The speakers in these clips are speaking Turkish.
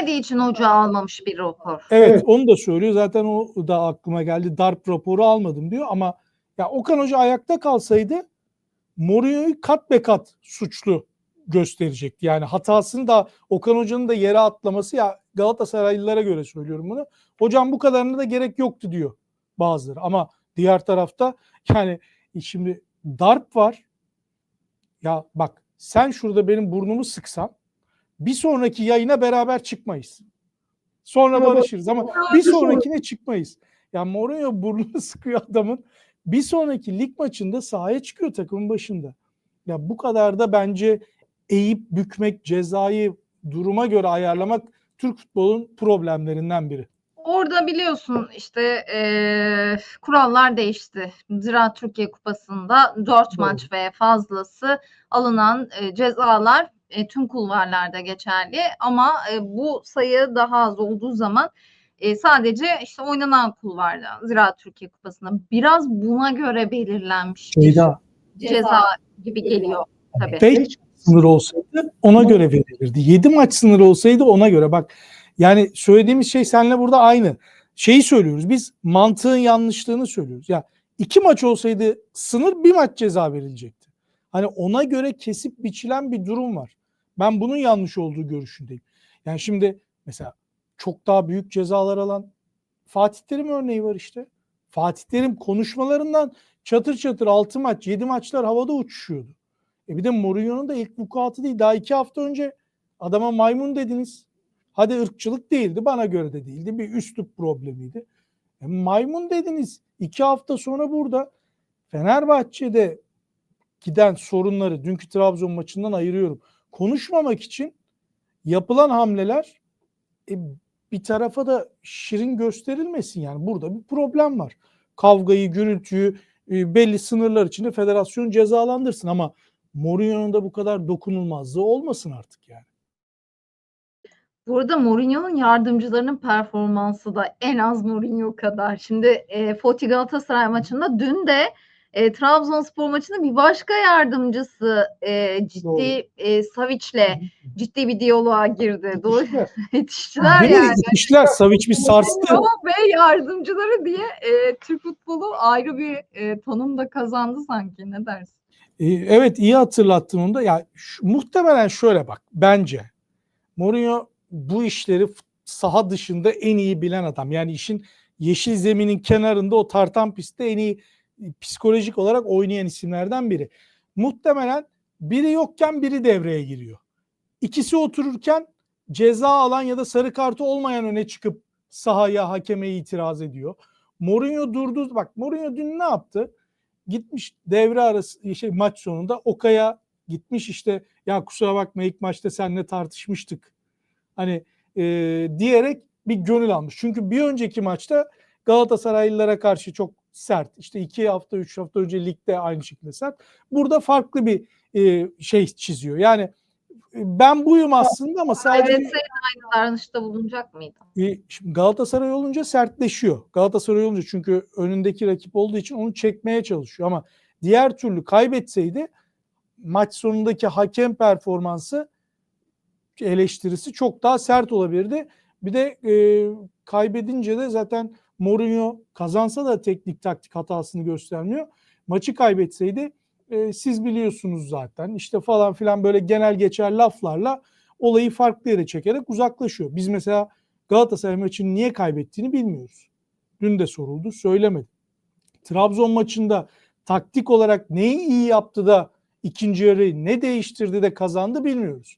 istemediği için ocağı almamış bir rapor. Evet, onu da söylüyor. Zaten o da aklıma geldi. Darp raporu almadım diyor ama ya Okan Hoca ayakta kalsaydı Mourinho'yu kat be kat suçlu gösterecekti. Yani hatasını da Okan Hoca'nın da yere atlaması ya Galatasaraylılara göre söylüyorum bunu. Hocam bu kadarına da gerek yoktu diyor bazıları. Ama diğer tarafta yani şimdi darp var. Ya bak sen şurada benim burnumu sıksan bir sonraki yayına beraber çıkmayız. Sonra barışırız ama bir sonrakine çıkmayız. Ya Mourinho burnunu sıkıyor adamın. Bir sonraki lig maçında sahaya çıkıyor takımın başında. Ya bu kadar da bence eğip bükmek, cezayı duruma göre ayarlamak Türk futbolun problemlerinden biri. Orada biliyorsun işte eee, kurallar değişti. Zira Türkiye Kupası'nda 4 Doğru. maç ve fazlası alınan e, cezalar e, tüm kulvarlarda geçerli ama e, bu sayı daha az olduğu zaman e, sadece işte oynanan kulvarda Zira Türkiye Kupası'nda biraz buna göre belirlenmiş Şeyda ceza gibi geliyor tabii. 5 sınır olsaydı ona göre verilirdi. 7 maç sınırı olsaydı ona göre. Bak yani söylediğimiz şey seninle burada aynı. Şeyi söylüyoruz. Biz mantığın yanlışlığını söylüyoruz. Ya iki maç olsaydı sınır bir maç ceza verilecekti. Hani ona göre kesip biçilen bir durum var. Ben bunun yanlış olduğu görüşündeyim. Yani şimdi mesela çok daha büyük cezalar alan Fatih Terim örneği var işte. Fatih Terim konuşmalarından çatır çatır 6 maç 7 maçlar havada uçuşuyordu. E bir de Mourinho'nun da ilk vukuatı değil. Daha iki hafta önce adama maymun dediniz. Hadi ırkçılık değildi. Bana göre de değildi. Bir üslup problemiydi. E maymun dediniz. İki hafta sonra burada Fenerbahçe'de giden sorunları dünkü Trabzon maçından ayırıyorum. Konuşmamak için yapılan hamleler e, bir tarafa da şirin gösterilmesin yani. Burada bir problem var. Kavgayı, gürültüyü e, belli sınırlar içinde federasyon cezalandırsın ama Mourinho'nun da bu kadar dokunulmazlığı olmasın artık yani. Burada Mourinho'nun yardımcılarının performansı da en az Mourinho kadar. Şimdi e, Foti Galatasaray maçında dün de e, Trabzonspor maçında bir başka yardımcısı e, ciddi Doğru. e, Savic'le ciddi bir diyaloğa girdi. Doğru yetiştiler yani. İşler Savic bir sarstı. Mourinho ve yardımcıları diye e, Türk futbolu ayrı bir e, tanım da kazandı sanki. Ne dersin? Ee, Evet iyi hatırlattın onu da. Ya şu- muhtemelen şöyle bak bence Mourinho bu işleri saha dışında en iyi bilen adam. Yani işin yeşil zeminin kenarında o tartan pistte en iyi e, psikolojik olarak oynayan isimlerden biri. Muhtemelen biri yokken biri devreye giriyor. İkisi otururken ceza alan ya da sarı kartı olmayan öne çıkıp sahaya hakeme itiraz ediyor. Mourinho durdu. Bak Mourinho dün ne yaptı? Gitmiş devre arası şey maç sonunda Okay'a gitmiş işte ya kusura bakma ilk maçta seninle tartışmıştık. Hani e, diyerek bir gönül almış. Çünkü bir önceki maçta Galatasaraylılara karşı çok sert. İşte iki hafta, üç hafta önce ligde aynı şekilde sert. Burada farklı bir e, şey çiziyor. Yani e, ben buyum aslında ama sadece Kaybetseydi aynı davranışta bulunacak mıydı? e, şimdi Galatasaray olunca sertleşiyor. Galatasaray olunca çünkü önündeki rakip olduğu için onu çekmeye çalışıyor ama diğer türlü kaybetseydi maç sonundaki hakem performansı eleştirisi çok daha sert olabilirdi. Bir de e, kaybedince de zaten Mourinho kazansa da teknik taktik hatasını göstermiyor. Maçı kaybetseydi e, siz biliyorsunuz zaten işte falan filan böyle genel geçer laflarla olayı farklı yere çekerek uzaklaşıyor. Biz mesela Galatasaray maçını niye kaybettiğini bilmiyoruz. Dün de soruldu, söylemedi. Trabzon maçında taktik olarak neyi iyi yaptı da ikinci yarıyı ne değiştirdi de kazandı bilmiyoruz.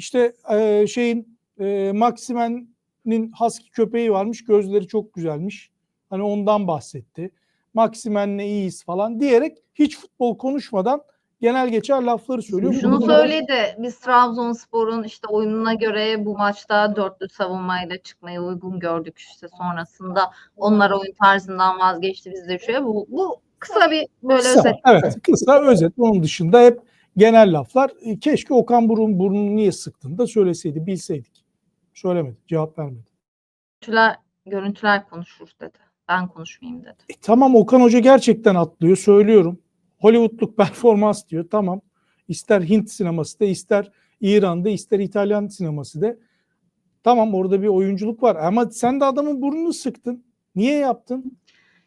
İşte e, şeyin e, Maximen'in husky köpeği varmış, gözleri çok güzelmiş. Hani ondan bahsetti. Maximen'le iyiyiz falan diyerek hiç futbol konuşmadan genel geçer lafları söylüyor. Şunu Bunu- söyledi. Biz Trabzonspor'un işte oyununa göre bu maçta dörtlü savunmayla çıkmayı uygun gördük işte sonrasında. Onlar oyun tarzından vazgeçti biz de şöyle. Bu, bu kısa bir böyle Kısa, özet. Evet kısa özet. Onun dışında hep genel laflar. E, Keşke Okan Burun burnunu niye sıktığını da söyleseydi, bilseydik. Söylemedi, cevap vermedi. Görüntüler, görüntüler konuşur dedi. Ben konuşmayayım dedi. E, tamam Okan Hoca gerçekten atlıyor, söylüyorum. Hollywoodluk performans diyor, tamam. İster Hint sineması da, ister İran'da, ister İtalyan sineması da. Tamam orada bir oyunculuk var ama sen de adamın burnunu sıktın. Niye yaptın?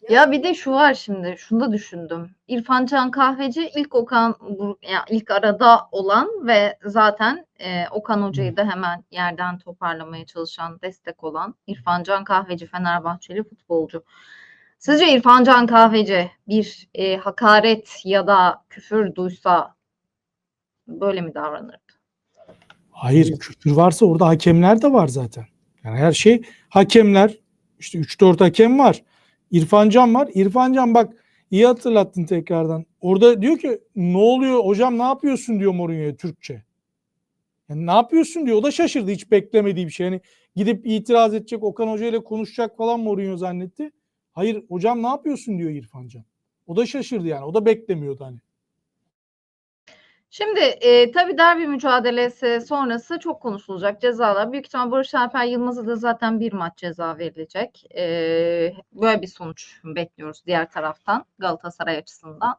Ya bir de şu var şimdi, şunu da düşündüm. İrfan Can Kahveci ilk Okan Bur- ya ilk arada olan ve zaten e, Okan Hoca'yı da hemen yerden toparlamaya çalışan, destek olan İrfan Can Kahveci Fenerbahçeli futbolcu. Sizce İrfan Can Kahveci bir e, hakaret ya da küfür duysa böyle mi davranırdı? Hayır küfür varsa orada hakemler de var zaten. Yani her şey hakemler işte 3-4 hakem var. İrfan Can var. İrfan Can bak iyi hatırlattın tekrardan. Orada diyor ki ne oluyor hocam ne yapıyorsun diyor Mourinho'ya Türkçe. Yani ne yapıyorsun diyor. O da şaşırdı hiç beklemediği bir şey. Yani gidip itiraz edecek Okan Hoca ile konuşacak falan Mourinho zannetti. Hayır hocam ne yapıyorsun diyor İrfan Can. O da şaşırdı yani. O da beklemiyordu hani. Şimdi e, tabii derbi mücadelesi sonrası çok konuşulacak cezalar. Büyük ihtimal Barış Alper Yılmaz'a da zaten bir maç ceza verilecek. E, böyle bir sonuç bekliyoruz diğer taraftan Galatasaray açısından.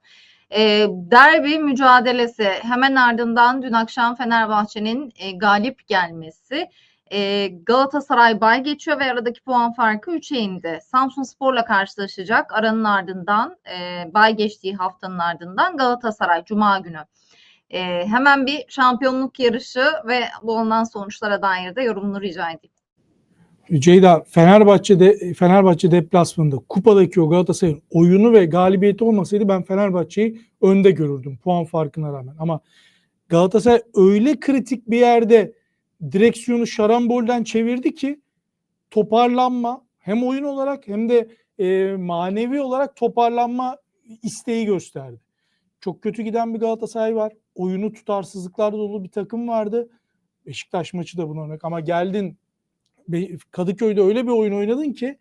E, derbi mücadelesi hemen ardından dün akşam Fenerbahçe'nin e, galip gelmesi. E, Galatasaray bay geçiyor ve aradaki puan farkı 3'e indi. Samsun Spor'la karşılaşacak. Aranın ardından e, bay geçtiği haftanın ardından Galatasaray Cuma günü. Ee, hemen bir şampiyonluk yarışı ve ondan sonuçlara dair de yorumunu rica edeyim. Ceyda Fenerbahçe'de Fenerbahçe deplasmanında kupadaki o Galatasaray'ın oyunu ve galibiyeti olmasaydı ben Fenerbahçe'yi önde görürdüm puan farkına rağmen. Ama Galatasaray öyle kritik bir yerde direksiyonu şarambolden çevirdi ki toparlanma hem oyun olarak hem de e, manevi olarak toparlanma isteği gösterdi. Çok kötü giden bir Galatasaray var. Oyunu tutarsızlıklar dolu bir takım vardı. Beşiktaş maçı da buna örnek ama geldin Kadıköy'de öyle bir oyun oynadın ki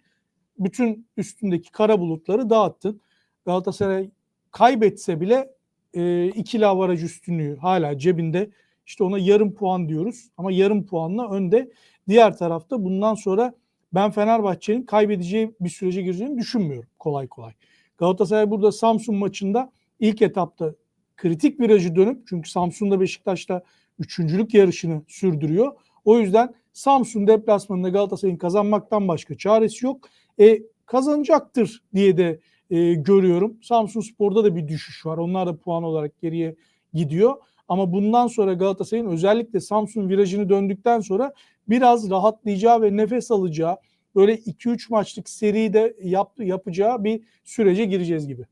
bütün üstündeki kara bulutları dağıttın. Galatasaray kaybetse bile e, ikili avaraj üstünlüğü hala cebinde. İşte ona yarım puan diyoruz ama yarım puanla önde. Diğer tarafta bundan sonra ben Fenerbahçe'nin kaybedeceği bir sürece gireceğini düşünmüyorum kolay kolay. Galatasaray burada Samsun maçında ilk etapta kritik virajı dönüp çünkü Samsun'da Beşiktaş'ta üçüncülük yarışını sürdürüyor. O yüzden Samsun deplasmanında Galatasaray'ın kazanmaktan başka çaresi yok. E, kazanacaktır diye de e, görüyorum. Samsun Spor'da da bir düşüş var. Onlar da puan olarak geriye gidiyor. Ama bundan sonra Galatasaray'ın özellikle Samsun virajını döndükten sonra biraz rahatlayacağı ve nefes alacağı böyle 2-3 maçlık seri de yaptı, yapacağı bir sürece gireceğiz gibi.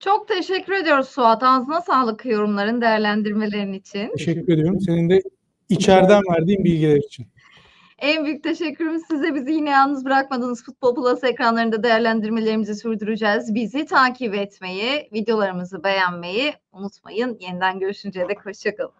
Çok teşekkür ediyoruz Suat. Ağzına sağlık yorumların, değerlendirmelerin için. Teşekkür ediyorum. Senin de içeriden verdiğin bilgiler için. En büyük teşekkürümüz size. Bizi yine yalnız bırakmadınız. Futbol Plus ekranlarında değerlendirmelerimizi sürdüreceğiz. Bizi takip etmeyi, videolarımızı beğenmeyi unutmayın. Yeniden görüşünceye dek hoşçakalın.